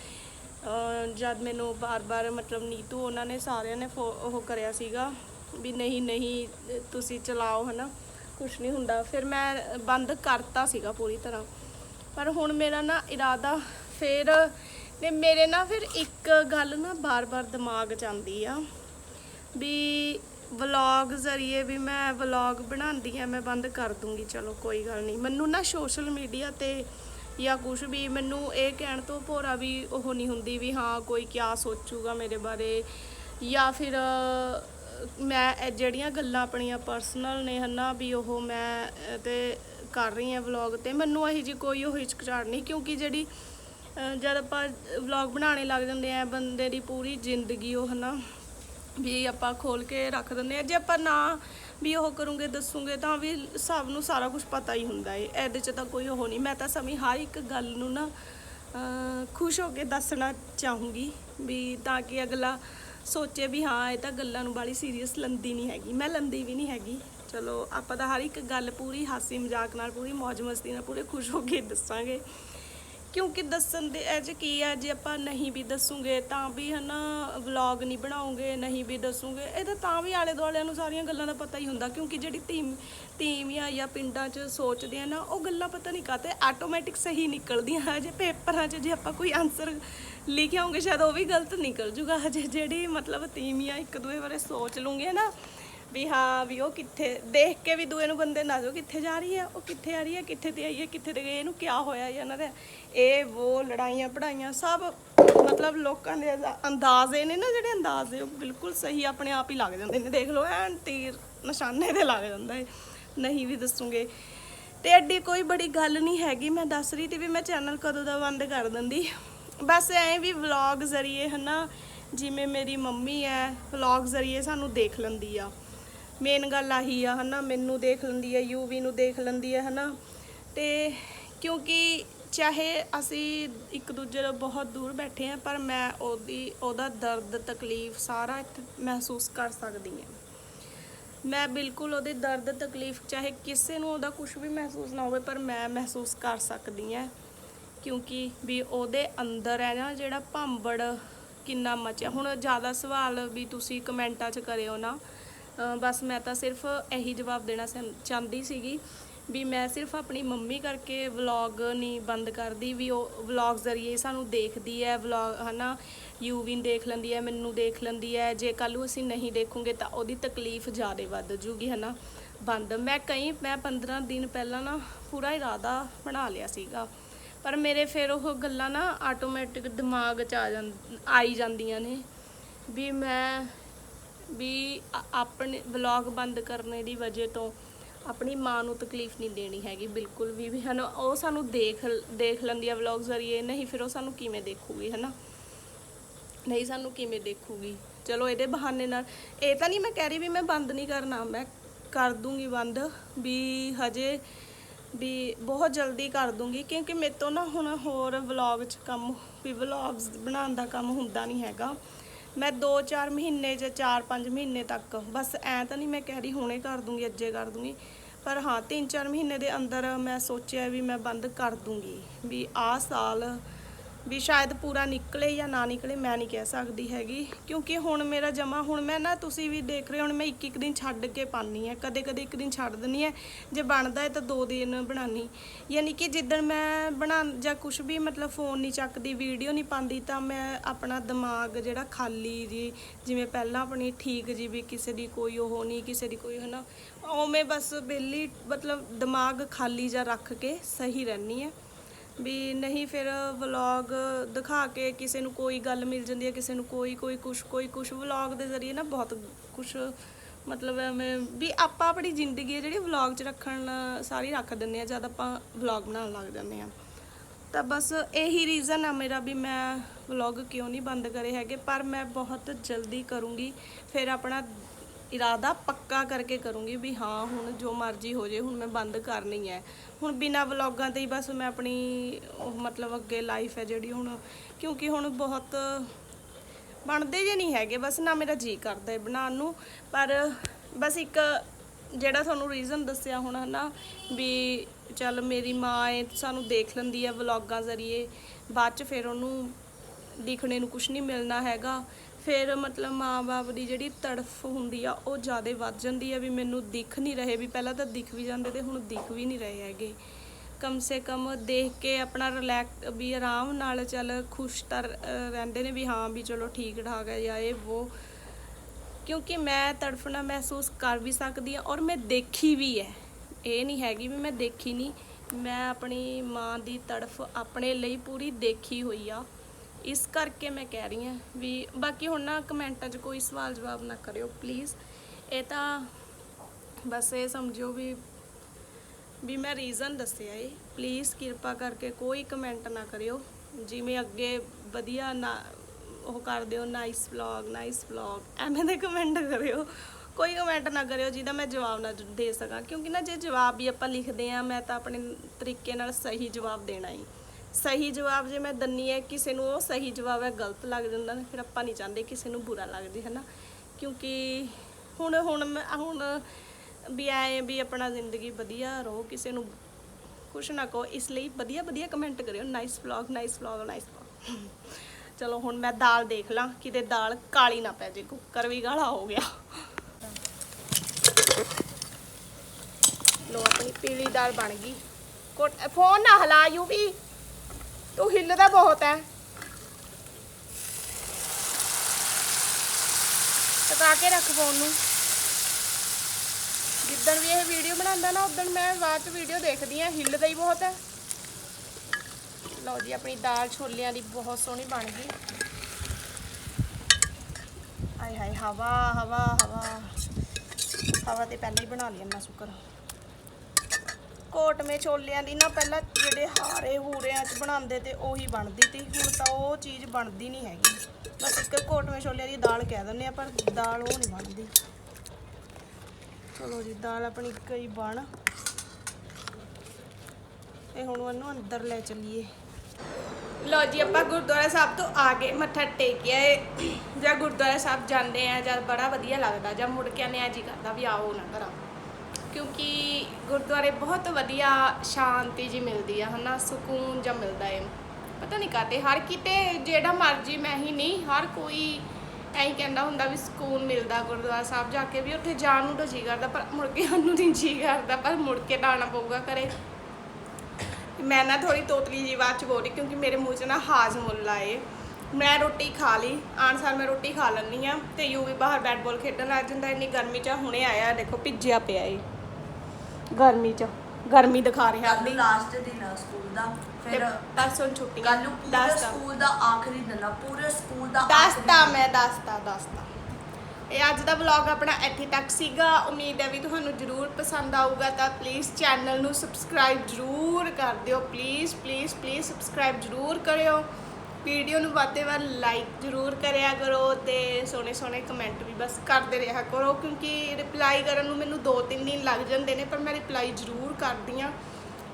ਜਦ ਮੈਨੂੰ ਬਾਰ-ਬਾਰ ਮਤਲਬ ਨੀਤੂ ਉਹਨਾਂ ਨੇ ਸਾਰਿਆਂ ਨੇ ਫੋ- ਉਹ ਕਰਿਆ ਸੀਗਾ ਵੀ ਨਹੀਂ ਨਹੀਂ, ਤੁਸੀਂ ਚਲਾਓ, ਹਨਾ ਕੁਝ ਨਹੀਂ ਹੁੰਦਾ। ਫਿਰ ਮੈਂ ਬੰਦ ਕਰਤਾ ਸੀਗਾ ਪੂਰੀ ਤਰ੍ਹਾਂ। ਪਰ ਹੁਣ ਮੇਰਾ ਨਾ ਇਰਾਦਾ ਫਿਰ ਤੇ ਮੇਰੇ ਨਾ ਫਿਰ ਇੱਕ ਗੱਲ ਨਾ ਬਾਰ-ਬਾਰ ਦਿਮਾਗ 'ਚ ਆਉਂਦੀ ਆ ਵੀ ਵਲੌਗ ਜ਼ਰੀਏ ਵੀ ਮੈਂ ਵਲੌਗ ਬਣਾਉਂਦੀ ਆ ਮੈਂ ਬੰਦ ਕਰ ਦੂੰਗੀ ਚਲੋ ਕੋਈ ਗੱਲ ਨਹੀਂ। ਮੈਨੂੰ ਨਾ ਸੋਸ਼ਲ ਮੀਡੀਆ ਤੇ ਜਾਂ ਕੁਝ ਵੀ ਮੈਨੂੰ ਇਹ ਕਹਿਣ ਤੋਂ ਭੋਰਾ ਵੀ ਉਹ ਨਹੀਂ ਹੁੰਦੀ ਵੀ ਹਾਂ ਕੋਈ ਕਿਆ ਸੋਚੂਗਾ ਮੇਰੇ ਬਾਰੇ। ਜਾਂ ਫਿਰ ਮੈਂ ਇਹ ਜਿਹੜੀਆਂ ਗੱਲਾਂ ਆਪਣੀਆਂ ਪਰਸਨਲ ਨੇ ਹਨਾ ਵੀ ਉਹ ਮੈਂ ਅਹ, ਤੇ ਕਰ ਰਹੀ ਹਾਂ ਵਲੌਗ ਤੇ ਮੈਨੂੰ ਇਹੋ ਜੀ ਕੋਈ ਉਹ ਹਿਚਕਚਾਹਟ ਨਹੀਂ ਕਿਉਂਕਿ ਜਿਹੜੀ ਜਦ ਆਪਾਂ ਵਲੌਗ ਬਣਾਉਣੇ ਲੱਗ ਜਾਂਦੇ ਆ ਬੰਦੇ ਦੀ ਪੂਰੀ ਜ਼ਿੰਦਗੀ ਉਹ ਹਨਾ ਵੀ ਆਪਾਂ ਖੋਲ ਕੇ ਰੱਖ ਦਿੰਦੇ ਆ ਜੇ ਆਪਾਂ ਨਾ ਵੀ ਉਹ ਕਰੂੰਗੇ, ਦੱਸੂਗੇ, ਤਾਂ ਵੀ ਸਭ ਨੂੰ ਸਾਰਾ ਕੁਝ ਪਤਾ ਹੀ ਹੁੰਦਾ ਏ। ਇਹਦੇ 'ਚ ਤਾਂ ਕੋਈ ਉਹ ਨਹੀਂ। ਮੈਂ ਤਾਂ ਸਮੀ ਹਰ ਇੱਕ ਗੱਲ ਨੂੰ ਨਾ ਖੁਸ਼ ਹੋ ਕੇ ਦੱਸਣਾ ਚਾਹੂੰਗੀ ਵੀ ਤਾਂ ਕਿ ਅਗਲਾ ਸੋਚੇ ਵੀ ਹਾਂ, ਇਹ ਤਾਂ ਗੱਲਾਂ ਨੂੰ ਬਾਲੀ ਸੀਰੀਅਸ ਲੰਦੀ ਨਹੀਂ ਹੈਗੀ। ਮੈਂ ਲੰਦੀ ਵੀ ਨਹੀਂ ਹੈਗੀ। ਚਲੋ, ਆਪਾਂ ਤਾਂ ਹਰ ਇੱਕ ਗੱਲ ਪੂਰੀ ਹਾਸੀ ਮਜ਼ਾਕ ਨਾਲ, ਪੂਰੀ ਮौज ਮਸਤੀ ਨਾਲ, ਪੂਰੇ ਖੁਸ਼ ਹੋ ਕੇ ਦੱਸਾਂਗੇ। ਕਿਉਂਕਿ ਦੱਸਣ ਦੇ ਇਹ 'ਚ ਕੀ ਹੈ ਜੇ ਆਪਾਂ ਨਹੀਂ ਵੀ ਦੱਸੂਗੇ ਤਾਂ ਵੀ ਹਨਾ ਵਲੌਗ ਨਹੀਂ ਬਣਾਉਂਗੇ, ਨਹੀਂ ਵੀ ਦੱਸੂਗੇ, ਇਹ ਤਾਂ ਤਾਂ ਵੀ ਆਲੇ ਦੁਆਲਿਆਂ ਨੂੰ ਸਾਰੀਆਂ ਗੱਲਾਂ ਦਾ ਪਤਾ ਹੀ ਹੁੰਦਾ, ਕਿਉਂਕਿ ਜਿਹੜੀ ਟੀਮ ਤੀਵੀਆਂ ਜਾਂ ਪਿੰਡਾਂ 'ਚ ਸੋਚਦੇ ਆ ਨਾ, ਉਹ ਗੱਲਾਂ ਪਤਾ ਨਹੀਂ ਕਾਤੇ ਆਟੋਮੈਟਿਕ ਸਹੀ ਨਿਕਲਦੀਆਂ ਜੇ ਪੇਪਰਾਂ 'ਚ ਜੇ ਆਪਾਂ ਕੋਈ ਆਨਸਰ ਲਿਖਿਆ ਹੋਊਗਾ, ਸ਼ਾਇਦ ਉਹ ਵੀ ਗਲਤ ਨਿਕਲ ਜੂਗਾ, ਹਜੇ ਜਿਹੜੀ ਮਤਲਬ ਤੀਵੀਆਂ ਇੱਕ ਦੂਏ ਬਾਰੇ ਸੋਚ ਲੂੰਗੇ ਨਾ ਵੀ ਹਾਂ, ਵੀ ਉਹ ਕਿੱਥੇ, ਦੇਖ ਕੇ ਵੀ ਦੂਏ ਨੂੰ ਬੰਦੇ ਨਾ ਜੋ ਕਿੱਥੇ ਜਾ ਰਹੀ ਹੈ, ਉਹ ਕਿੱਥੇ ਆ ਰਹੀ ਹੈ, ਕਿੱਥੇ ਤੇ ਆਈ ਹੈ, ਕਿੱਥੇ ਤੇ ਗਈ ਇਹਨੂੰ ਕੀ ਹੋਇਆ ਇਹਨਾਂ ਦਾ? ਇਹ ਉਹ ਲੜਾਈਆਂ ਪੜਾਈਆਂ ਸਭ ਮਤਲਬ ਲੋਕਾਂ ਦੇ ਅੰਦਾਜ਼ੇ ਨੇ ਨਾ ਜਿਹੜੇ ਅੰਦਾਜ਼ੇ, ਉਹ ਬਿਲਕੁਲ ਸਹੀ ਆਪਣੇ ਆਪ ਹੀ ਲੱਗ ਜਾਂਦੇ ਨੇ। ਦੇਖ ਲਓ, ਐਨ ਤੀਰ ਨਿਸ਼ਾਨੇ ਤੇ ਲੱਗ ਜਾਂਦਾ ਹੈ। ਨਹੀਂ ਵੀ ਦੱਸੂਗੇ। ਤੇ ਐਡੀ ਕੋਈ ਬੜੀ ਗੱਲ ਨਹੀਂ ਹੈਗੀ, ਮੈਂ ਦੱਸ ਰਹੀ ਤੀ ਵੀ ਮੈਂ ਚੈਨਲ ਕਦੋਂ ਦਾ ਬੰਦ ਕਰ ਦਿੰਦੀ। ਬਸ ਐਂ ਵੀ ਵਲੌਗ ਜ਼ਰੀਏ ਹਨਾ, ਜਿਵੇਂ ਮੇਰੀ ਮੰਮੀ ਹੈ, ਵਲੌਗ ਜ਼ਰੀਏ ਸਾਨੂੰ ਦੇਖ ਲੈਂਦੀ ਆ। ਮੇਨ ਗੱਲ ਆਹੀ ਆ, ਹਨਾ, ਮੈਨੂੰ ਦੇਖ ਲੈਂਦੀ ਹੈ ਯੂਵੀ ਨੂੰ ਦੇਖ ਲੈਂਦੀ ਹੈ ਹਨਾ। ਤੇ ਕਿਉਂਕਿ ਚਾਹੇ ਅਸੀਂ ਇੱਕ ਦੂਜੇ ਤੋਂ ਬਹੁਤ ਦੂਰ ਬੈਠੇ ਆ, ਪਰ ਮੈਂ ਉਹਦੀ, ਉਹਦਾ ਦਰਦ, ਤਕਲੀਫ ਸਾਰਾ ਇੱਥੇ ਮਹਿਸੂਸ ਕਰ ਸਕਦੀ ਹਾਂ ਮੈਂ ਬਿਲਕੁਲ ਉਹਦੇ ਦਰਦ, ਤਕਲੀਫ, ਚਾਹੇ ਕਿਸੇ ਨੂੰ ਉਹਦਾ ਕੁਝ ਵੀ ਮਹਿਸੂਸ ਨਾ ਹੋਵੇ, ਪਰ ਮੈਂ ਮਹਿਸੂਸ ਕਰ ਸਕਦੀ ਹਾਂ ਕਿਉਂਕਿ ਵੀ ਉਹਦੇ ਅੰਦਰ ਹੈ ਨਾ, ਜਿਹੜਾ ਭਾਂਬੜ ਕਿੰਨਾ ਮਚਿਆ। ਹੁਣ ਜ਼ਿਆਦਾ ਸਵਾਲ ਵੀ ਤੁਸੀਂ ਕਮੈਂਟਾਂ 'ਚ ਕਰਿਓ ਨਾ ਬਸ ਮੈਂ ਤਾਂ ਸਿਰਫ ਇਹੀ ਜਵਾਬ ਦੇਣਾ ਸਨ- ਚਾਹੁੰਦੀ ਸੀਗੀ ਵੀ ਮੈਂ ਸਿਰਫ ਆਪਣੀ ਮੰਮੀ ਕਰਕੇ ਵਲੌਗ ਨਹੀਂ ਬੰਦ ਕਰਦੀ, ਵੀ ਉਹ ਵਲੌਗ ਜ਼ਰੀਏ ਸਾਨੂੰ ਦੇਖਦੀ ਹੈ, ਵਲੌਗ, ਹਨਾ, ਯੂਵਿਨ ਦੇਖ ਲੈਂਦੀ ਹੈ, ਮੈਨੂੰ ਦੇਖ ਲੈਂਦੀ ਹੈ, ਜੇ ਕੱਲ੍ਹ ਨੂੰ ਅਸੀਂ ਨਹੀਂ ਦੇਖੂਗੇ ਤਾਂ ਉਹਦੀ ਤਕਲੀਫ ਜ਼ਿਆਦਾ ਵੱਧ ਜੂਗੀ, ਹਨਾ, ਬੰਦ। ਮੈਂ ਕਈ, ਮੈਂ 15 ਦਿਨ ਪਹਿਲਾਂ ਨਾ ਪੂਰਾ ਇਰਾਦਾ ਬਣਾ ਲਿਆ ਸੀਗਾ, ਪਰ ਮੇਰੇ ਫਿਰ ਉਹ ਗੱਲਾਂ ਨਾ ਆਟੋਮੈਟਿਕ ਦਿਮਾਗ 'ਚ ਆ ਜਾਂ ਆਈ ਜਾਂਦੀਆਂ ਨੇ, ਵੀ ਮੈਂ ਵੀ ਆ- ਆਪਣੇ ਵਲੌਗ ਬੰਦ ਕਰਨੇ ਦੀ ਵਜ੍ਹਾ ਤੋਂ ਆਪਣੀ ਮਾਂ ਨੂੰ ਤਕਲੀਫ ਨਹੀਂ ਦੇਣੀ ਹੈਗੀ, ਬਿਲਕੁਲ ਵੀ ਵੀ ਹਨਾ। ਉਹ ਸਾਨੂੰ ਦੇਖ ਦੇਖ ਲੈਂਦੀ ਆ ਵਲੌਗ ਜ਼ਰੀਏ, ਨਹੀਂ ਫਿਰ ਉਹ ਸਾਨੂੰ ਕਿਵੇਂ ਦੇਖੂਗੀ, ਹਨਾ? ਨਹੀਂ ਸਾਨੂੰ ਕਿਵੇਂ ਦੇਖੂਗੀ? ਚਲੋ ਇਹਦੇ ਬਹਾਨੇ ਨਾਲ, ਇਹ ਤਾਂ ਨਹੀਂ ਮੈਂ ਕਹਿ ਰਹੀ ਵੀ ਮੈਂ ਬੰਦ ਨਹੀਂ ਕਰਨਾ, ਮੈਂ ਕਰ ਦੂੰਗੀ ਬੰਦ, ਵੀ ਹਜੇ ਵੀ ਬਹੁਤ ਜਲਦੀ ਕਰ ਦੂੰਗੀ, ਕਿਉਂਕਿ ਮੇਰੇ ਤੋਂ ਨਾ ਹੁਣ ਹੋਰ ਵਲੌਗ 'ਚ ਕੰਮ, ਵੀ ਵਲੌਗਸ ਬਣਾਉਣ ਦਾ ਕੰਮ ਹੁੰਦਾ ਨਹੀਂ ਹੈਗਾ। ਮੈਂ 2-4 ਮਹੀਨੇ ਜਾਂ 4-5 ਮਹੀਨੇ ਤੱਕ, ਬਸ ਐ ਤਾਂ ਨਹੀਂ ਮੈਂ ਕਹਿ ਰਹੀ ਹੁਣੇ ਕਰ ਦੂੰਗੀ, ਅੱਜੇ ਕਰ ਦੂੰਗੀ। ਪਰ ਹਾਂ 3-4 ਮਹੀਨੇ ਦੇ ਅੰਦਰ ਮੈਂ ਸੋਚਿਆ ਵੀ ਮੈਂ ਬੰਦ ਕਰ ਦੂੰਗੀ, ਵੀ ਆਹ ਸਾਲ ਵੀ ਸ਼ਾਇਦ ਪੂਰਾ ਨਿਕਲੇ ਜਾਂ ਨਾ ਨਿਕਲੇ ਮੈਂ ਨਹੀਂ ਕਹਿ ਸਕਦੀ ਹੈਗੀ। ਕਿਉਂਕਿ ਹੁਣ ਮੇਰਾ ਜਮਾ, ਹੁਣ ਮੈਂ ਨਾ ਤੁਸੀਂ ਵੀ ਦੇਖ ਰਹੇ ਹੋ, ਹੁਣ ਮੈਂ ਇੱਕ ਇੱਕ ਦਿਨ ਛੱਡ ਕੇ ਪਾਨੀ ਹੈ। ਕਦੇ ਕਦੇ ਇੱਕ ਦਿਨ ਛੱਡ ਦਿੰਨੀ ਹੈ। ਜੇ ਬਣਦਾ ਹੈ ਤਾਂ ਦੋ ਦਿਨ ਬਣਾਨੀ ਯਾਨੀ ਕਿ ਜਿੱਦਣ ਮੈਂ ਬਣਾ ਜਾਂ ਕੁਝ ਵੀ ਮਤਲਬ ਫੋਨ ਨਹੀਂ ਚੱਕਦੀ, ਵੀਡੀਓ ਨਹੀਂ ਪਾਉਂਦੀ, ਤਾਂ ਮੈਂ ਆਪਣਾ ਦਿਮਾਗ ਜਿਹੜਾ ਖਾਲੀ ਜੀ, ਜਿਵੇਂ ਪਹਿਲਾਂ ਆਪਣੀ ਠੀਕ ਜੀ ਵੀ ਕਿਸੇ ਦੀ ਕੋਈ ਉਹ ਨਹੀਂ, ਕਿਸੇ ਦੀ ਕੋਈ ਹਨਾ, ਉਵੇਂ ਬਸ ਬੇਲੀ ਮਤਲਬ ਦਿਮਾਗ ਖਾਲੀ ਜਾਂ ਰੱਖ ਕੇ ਸਹੀ ਰਹਿਣੀ ਹੈ। ਵੀ ਨਹੀਂ ਫਿਰ ਵਲੌਗ ਦਿਖਾ ਕੇ ਕਿਸੇ ਨੂੰ ਕੋਈ ਗੱਲ ਮਿਲ ਜਾਂਦੀ ਹੈ, ਕਿਸੇ ਨੂੰ ਕੋਈ ਕੋਈ ਕੁਛ ਕੋਈ ਕੁਛ ਵਲੌਗ ਦੇ ਜ਼ਰੀਏ ਨਾ ਬਹੁਤ ਕੁਛ ਮਤਲਬ ਐਵੇਂ ਵੀ ਆਪਾਂ ਆਪਣੀ ਜ਼ਿੰਦਗੀ ਹੈ ਜਿਹੜੀ ਵਲੌਗ 'ਚ ਰੱਖਣ ਸਾਰੀ ਰੱਖ ਦਿੰਦੇ ਆ ਜਦ ਆਪਾਂ ਵਲੌਗ ਬਣਾਉਣ ਲੱਗ ਜਾਂਦੇ ਆ ਤਾਂ ਬਸ ਇਹੀ ਰੀਜ਼ਨ ਆ ਮੇਰਾ ਵੀ ਮੈਂ ਵਲੌਗ ਕਿਉਂ ਨਹੀਂ ਬੰਦ ਕਰੇ ਹੈਗੇ, ਪਰ ਮੈਂ ਬਹੁਤ ਜਲਦੀ ਕਰੂੰਗੀ, ਫਿਰ ਆਪਣਾ ਇਰਾਦਾ ਪੱਕਾ ਕਰਕੇ ਕਰੂੰਗੀ ਵੀ ਹਾਂ, ਹੁਣ ਜੋ ਮਰਜ਼ੀ ਹੋ ਜੇ, ਹੁਣ ਮੈਂ ਬੰਦ ਕਰਨੀ ਹੈ ਹੁਣ ਬਿਨਾ ਵਲੌਗਾਂ ਤੇ ਹੀ ਬਸ ਮੈਂ ਆਪਣੀ ਮਤਲਬ ਅੱਗੇ ਲਾਈਫ ਹੈ ਜਿਹੜੀ ਹੁਣ, ਕਿਉਂਕਿ ਹੁਣ ਬਹੁਤ ਬਣਦੇ ਜੇ ਨਹੀਂ ਹੈਗੇ, ਬਸ ਨਾ ਮੇਰਾ ਜੀ ਕਰਦਾ ਹੈ ਬਣਾਉਣ ਨੂੰ। ਪਰ ਬਸ ਇੱਕ ਜਿਹੜਾ ਤੁਹਾਨੂੰ ਰੀਜ਼ਨ ਦੱਸਿਆ ਹੁਣ ਹਨਾ, ਵੀ ਚੱਲ ਮੇਰੀ ਮਾਂ ਏ ਸਾਨੂੰ ਦੇਖ ਲੈਂਦੀ ਹੈ ਵਲੌਗਾਂ ਜ਼ਰੀਏ, ਬਾਅਦ ਚ ਫਿਰ ਉਹਨੂੰ ਦਿਖਣੇ ਨੂੰ ਕੁਝ ਨਹੀਂ ਮਿਲਣਾ ਹੈਗਾ। ਫਿਰ ਮਤਲਬ ਮਾਂ-ਬਾਪ ਦੀ ਜਿਹੜੀ ਤੜਫ ਹੁੰਦੀ ਆ, ਉਹ ਜ਼ਿਆਦਾ ਵੱਧ ਜਾਂਦੀ ਆ ਵੀ ਮੈਨੂੰ ਦਿਖ ਨਹੀਂ ਰਹੇ ਵੀ ਪਹਿਲਾਂ ਤਾਂ ਦਿਖ ਵੀ ਜਾਂਦੇ ਤੇ ਹੁਣ ਦਿਖ ਵੀ ਨਹੀਂ ਰਹੇ ਹੈਗੇ। ਕਮ ਸੇ ਕਮ ਦੇਖ ਕੇ ਆਪਣਾ ਰਿਲੈਕਸ ਵੀ ਆਰਾਮ ਨਾਲ ਚੱਲ ਖੁਸ਼ ਤਰ ਰਹਿੰਦੇ ਨੇ ਵੀ ਹਾਂ ਵੀ ਚਲੋ ਠੀਕ ਠਾਕ ਹੈ ਜਾਂ ਇਹ ਉਹ ਕਿਉਂਕਿ ਮੈਂ ਤੜਫਣਾ ਮਹਿਸੂਸ ਕਰ ਵੀ ਸਕਦੀ ਹਾਂ ਔਰ ਮੈਂ ਦੇਖੀ ਵੀ ਹੈ ਇਹ ਨਹੀਂ ਹੈਗੀ ਵੀ ਮੈਂ ਦੇਖੀ ਨਹੀਂ। ਮੈਂ ਆਪਣੀ ਮਾਂ ਦੀ ਤੜਫ ਆਪਣੇ ਲਈ ਪੂਰੀ ਦੇਖੀ ਹੋਈ ਆ। ਇਸ ਕਰਕੇ ਮੈਂ ਕਹਿ ਰਹੀ ਹਾਂ ਵੀ ਬਾਕੀ ਹੁਣ ਨਾ ਕਮੈਂਟਾਂ 'ਚ ਕੋਈ ਸਵਾਲ ਜਵਾਬ ਨਾ ਕਰਿਓ ਪਲੀਜ਼ ਇਹ ਤਾਂ ਬਸ ਇਹ ਸਮਝੋ ਵੀ ਵੀ ਮੈਂ ਰੀਜ਼ਨ ਦੱਸਿਆ ਏ। ਪਲੀਜ਼ ਕਿਰਪਾ ਕਰਕੇ ਕੋਈ ਕਮੈਂਟ ਨਾ ਕਰਿਓ। ਜਿਵੇਂ ਅੱਗੇ ਵਧੀਆ ਨਾ ਉਹ ਕਰ ਦਿਓ ਨਾਈਸ ਵਲੌਗ ਨਾਈਸ ਵਲੌਗ ਐਵੇਂ ਦੇ ਕਮੈਂਟ ਕਰਿਓ। ਕੋਈ ਕਮੈਂਟ ਨਾ ਕਰਿਓ ਜਿਹਦਾ ਮੈਂ ਜਵਾਬ ਨਾ ਦੇ ਸਕਾਂ। ਕਿਉਂਕਿ ਨਾ ਜੇ ਜਵਾਬ ਵੀ ਆਪਾਂ ਲਿਖਦੇ ਆ ਮੈਂ ਤਾਂ ਆਪਣੇ ਤਰੀਕੇ ਨਾਲ ਸਹੀ ਜਵਾਬ ਦੇਣਾ ਹੀ ਸਹੀ ਜਵਾਬ ਜੇ ਮੈਂ ਦੰਨੀ ਹੈ ਕਿਸੇ ਨੂੰ ਉਹ ਸਹੀ ਜਵਾਬ ਹੈ, ਗਲਤ ਲੱਗ ਜਾਂਦਾ ਫਿਰ ਆਪਾਂ ਨਹੀਂ ਚਾਹੁੰਦੇ ਕਿਸੇ ਨੂੰ ਬੁਰਾ ਲੱਗ ਜੇ ਹਨਾ ਕਿਉਂਕਿ ਹੁਣ ਹੁਣ ਹੁਣ ਵੀ ਐ ਵੀ ਆਪਣਾ ਜ਼ਿੰਦਗੀ ਵਧੀਆ ਰਹੋ, ਕਿਸੇ ਨੂੰ ਕੁਛ ਨਾ ਕਹੋ, ਇਸ ਲਈ ਵਧੀਆ ਵਧੀਆ ਕਮੈਂਟ ਕਰਿਓ। Nice vlog nice vlog nice vlog ਚਲੋ, ਹੁਣ ਮੈਂ ਦਾਲ ਦੇਖ ਲਾਂ, ਕਿਤੇ ਦਾਲ ਕਾਲੀ ਨਾ ਪੈ ਜੇ, ਕੁੱਕਰ ਵੀ ਗਾਲਾ ਹੋ ਗਿਆ। ਲੋ ਆਪਣੀ ਪੀਲੀ ਦਾਲ ਬਣ ਗਈ। ਫੋਨ ਨਾ ਹਲਾ, ਯੂ ਵੀ। ਤੂੰ ਹਿੱਲਦਾ ਬਹੁਤ ਹੈ। ਟਕਾ ਕੇ ਰੱਖ ਫੋਨ ਨੂੰ। ਜਿੱਦਣ ਵੀ ਇਹ ਵੀਡੀਓ ਬਣਾਉਂਦਾ ਨਾ, ਉਦੋਂ ਮੈਂ ਬਾਅਦ ਚ ਵੀਡੀਓ ਦੇਖਦੀ ਆ ਹਿੱਲਦਾ ਹੀ ਬਹੁਤ ਹੈ। ਲਓ ਜੀ, ਆਪਣੀ ਦਾਲ ਛੋਲਿਆਂ ਦੀ ਬਹੁਤ ਸੋਹਣੀ ਬਣ ਗਈ। ਆਏ ਹਾਏ, ਹਵਾ ਹਵਾ ਹਵਾ। ਹਵਾ ਤੇ ਪਹਿਲਾਂ ਹੀ ਬਣਾ ਲਿਆ ਮੈਂ ਸ਼ੁਕਰ। ਕੋਟਮੇ ਛੋਲਿਆਂ ਦੀ ਨਾ ਪਹਿਲਾਂ ਜਿਹੜੇ ਹਾਰੇ ਹੂਰਿਆਂ ਚ ਬਣਾਉਂਦੇ ਤੇ ਉਹੀ ਬਣਦੀ ਤੀ। ਹੁਣ ਤਾਂ ਉਹ ਚੀਜ਼ ਬਣਦੀ ਨਹੀਂ ਹੈਗੀ। ਬਸ ਇੱਕ ਕੋਟਮੇ ਛੋਲਿਆਂ ਦੀ ਦਾਲ ਕਹਿ ਦਿੰਦੇ ਆ ਪਰ ਦਾਲ ਉਹ ਨਹੀਂ ਬਣਦੀ। ਚਲੋ ਜੀ, ਦਾਲ ਆਪਣੀ ਕਈ ਬਣ। ਇਹ ਹੁਣ ਉਹਨੂੰ ਅੰਦਰ ਲੈ ਚੱਲੀਏ। ਲੋ ਜੀ, ਆਪਾਂ ਗੁਰਦੁਆਰਾ ਸਾਹਿਬ ਤੋਂ ਆ ਗਏ ਮੱਥਾ ਟੇਕਿਆ ਏ। ਜਾਂ ਗੁਰਦੁਆਰਾ ਸਾਹਿਬ ਜਾਂਦੇ ਆ ਜਦ ਬੜਾ ਵਧੀਆ ਲੱਗਦਾ, ਜਾਂ ਮੁੜ ਕੇ ਆਨੇ ਆ ਜੀ ਕਰਦਾ ਵੀ ਆਓ ਨਾ ਘਰਾਂ ਕਿਉਂਕਿ ਗੁਰਦੁਆਰੇ ਬਹੁਤ ਵਧੀਆ ਸ਼ਾਂਤੀ ਜੀ ਮਿਲਦੀ ਆ, ਹਨਾ, ਸਕੂਨ ਜਾਂ ਮਿਲਦਾ ਏ। ਪਤਾ ਨਹੀਂ ਕਾਤੇ ਹਰ ਕਿਤੇ ਜਿਹੜਾ ਮਰਜ਼ੀ, ਮੈਂ ਹੀ ਨਹੀਂ, ਹਰ ਕੋਈ ਐਂ ਕਹਿੰਦਾ ਹੁੰਦਾ ਵੀ ਸਕੂਨ ਮਿਲਦਾ ਗੁਰਦੁਆਰਾ ਸਾਹਿਬ ਜਾ ਕੇ, ਵੀ ਉੱਥੇ ਜਾਣ ਨੂੰ ਤਾਂ ਜੀ ਕਰਦਾ, ਪਰ ਮੁੜ ਕੇ ਸਾਨੂੰ ਨਹੀਂ ਜੀ ਕਰਦਾ, ਪਰ ਮੁੜ ਕੇ ਤਾਂ ਆਉਣਾ ਪਊਗਾ ਘਰੇ। ਮੈਂ ਨਾ ਥੋੜੀ ਤੋਤਲੀ ਜੀ ਬਾਤ ਚ ਬੋਲ ਰਹੀ ਕਿਉਂਕਿ ਮੇਰੇ ਮੂੰਹ 'ਚ ਨਾ ਹਾਜ਼ਮ ਮੁੱਲਾ ਏ ਮੈਂ ਰੋਟੀ ਖਾ ਲਈ ਆਣ ਸਾਰ ਮੈਂ ਰੋਟੀ ਖਾ ਲੈਂਦੀ ਆ ਤੇ ਯੂ ਵੀ ਬਾਹਰ ਬੈਟ ਬਾਲ ਖੇਡਣ ਲੱਗ ਜਾਂਦਾ, ਇੰਨੀ ਗਰਮੀ 'ਚ ਹੁਣੇ ਆਇਆ, ਦੇਖੋ, ਭਿੱਜਿਆ ਪਿਆ ਏ। ਗਰਮੀ 'ਚ। ਗਰਮੀ ਦਿਖਾ ਰਿਹਾ ਕੱਲ ਆਪਣੀ। ਲਾਸਟ ਦਿਨ ਆ ਸਕੂਲ ਦਾ। ਤੇ ਫਿਰ ਪਰਸੋਂ ਛੁੱਟੀਆਂ ਕੱਲ ਨੂੰ ਪੂਰੇ ਸਕੂਲ ਦਾ ਆਖਰੀ ਦਿਨ ਆ। ਪੂਰੇ ਸਕੂਲ ਦਾ ਦਿਨ। ਮੈਂ ਦੱਸਤਾ ਦੱਸਤਾ ਇਹ ਅੱਜ ਦਾ ਵਲੌਗ ਆਪਣਾ ਇੱਥੇ ਤੱਕ ਸੀਗਾ। ਉਮੀਦ ਹੈ ਵੀ ਤੁਹਾਨੂੰ ਜਰੂਰ ਪਸੰਦ ਆਊਗਾ ਤਾਂ ਪਲੀਜ਼ ਚੈਨਲ ਨੂੰ ਸਬਸਕ੍ਰਾਈਬ ਜਰੂਰ ਕਰ ਦਿਓ। ਪਲੀਜ਼ ਪਲੀਜ਼ ਪਲੀਜ਼ ਸਬਸਕ੍ਰਾਈਬ ਜਰੂਰ ਕਰਿਓ। ਵੀਡੀਓ ਨੂੰ ਵੱਧ ਤੋਂ ਵੱਧ ਲਾਈਕ ਜਰੂਰ ਕਰਿਆ ਕਰੋ ਤੇ ਸੋਹਣੇ ਸੋਹਣੇ ਕਮੈਂਟ ਵੀ ਬਸ ਕਰਦੇ ਰਿਹਾ ਕਰੋ, ਕਿਉਂਕਿ ਰਿਪਲਾਈ ਕਰਨ ਨੂੰ ਮੈਨੂੰ 2-3 ਦਿਨ ਲੱਗ ਜਾਂਦੇ ਨੇ, ਪਰ ਮੈਂ ਰਿਪਲਾਈ ਜਰੂਰ ਕਰਦੀ ਆ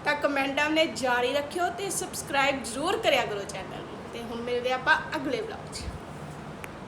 ਤਾਂ ਕਮੈਂਟਾਂ ਨੇ ਜਾਰੀ ਰੱਖਿਓ ਤੇ ਸਬਸਕ੍ਰਾਈਬ ਜਰੂਰ ਕਰਿਆ ਕਰੋ ਚੈਨਲ ਨੂੰ। ਤੇ ਹੁਣ ਮਿਲਦੇ ਆਪਾਂ ਅਗਲੇ ਵਲੌਗ 'ਚ।